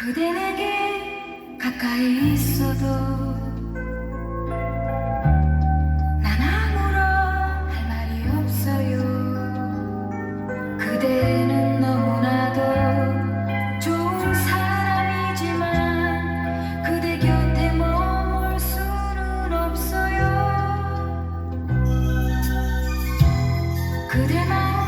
그대에게 가까이 있어도 난 아무런 할 말이 없어요. 그대는 너무나도 좋은 사람이지만 그대 곁에 머물 수는 없어요. 그대만